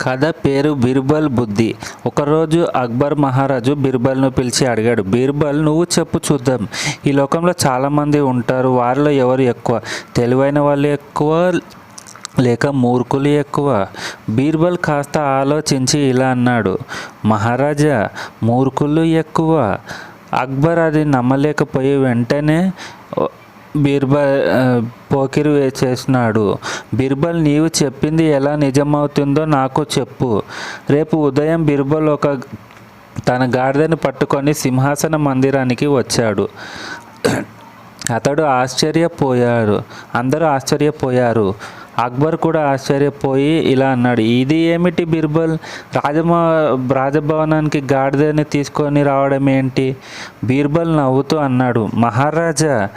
కథ పేరు బీర్బల్ బుద్ధి. ఒకరోజు అక్బర్ మహారాజు బీర్బల్ను పిలిచి అడిగాడు బీర్బల్ నువ్వు చెప్పు చూద్దాం. ఈ లోకంలో చాలామంది ఉంటారు వారిలో ఎవరు ఎక్కువ? తెలివైన వాళ్ళు ఎక్కువ లేక మూర్ఖులు ఎక్కువ? బీర్బల్ కాస్త ఆలోచించి ఇలా అన్నాడు మహారాజా మూర్ఖులు ఎక్కువ. అక్బర్ అది నమ్మలేకపోయి వెంటనే బీర్బల్ పోకిరి వేసేసినాడు బీర్బల్ నీవు చెప్పింది ఎలా నిజమవుతుందో నాకు చెప్పు. రేపు ఉదయం బీర్బల్ ఒక తన గాడిదని పట్టుకొని సింహాసన మందిరానికి వచ్చాడు. అతడు ఆశ్చర్యపోయారు. అందరూ ఆశ్చర్యపోయారు. అక్బర్ కూడా ఆశ్చర్యపోయి ఇలా అన్నాడు ఇది ఏమిటి బీర్బల్? రాజమ రాజభవనానికి గాడిదని తీసుకొని రావడం ఏంటి? బీర్బల్ నవ్వుతూ అన్నాడు మహారాజా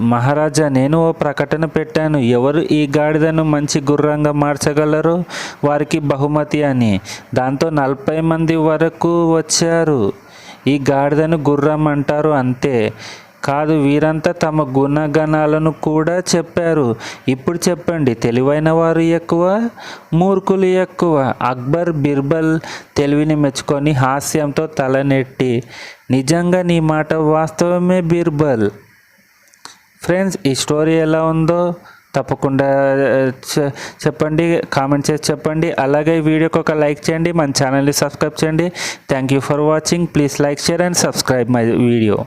మహారాజా నేను ఓ ప్రకటన పెట్టాను. ఎవరు ఈ గాడిదను మంచి గుర్రంగా మార్చగలరో? వారికి బహుమతి అని. దాంతో నలభై మంది వరకు వచ్చారు. ఈ గాడిదను గుర్రం అంటారు అంతే. కాదు వీరంతా తమ గుణగణాలను కూడా చెప్పారు. ఇప్పుడు చెప్పండి తెలివైన వారు ఎక్కువ మూర్ఖులు ఎక్కువ? అక్బర్ బిర్బల్ తెలివిని మెచ్చుకొని హాస్యంతో తలనెట్టి నిజంగా నీ మాట వాస్తవమే బీర్బల్? ఫ్రెండ్స్ ఈ స్టోరీ ఎలా ఉందో తప్పకుండా చెప్పండి కామెంట్ చేసి చెప్పండి. అలాగే ఈ వీడియోకి ఒక లైక్ చేయండి మన ఛానల్ని సబ్స్క్రైబ్ చేయండి. Thank you for watching. Please like share and subscribe my video.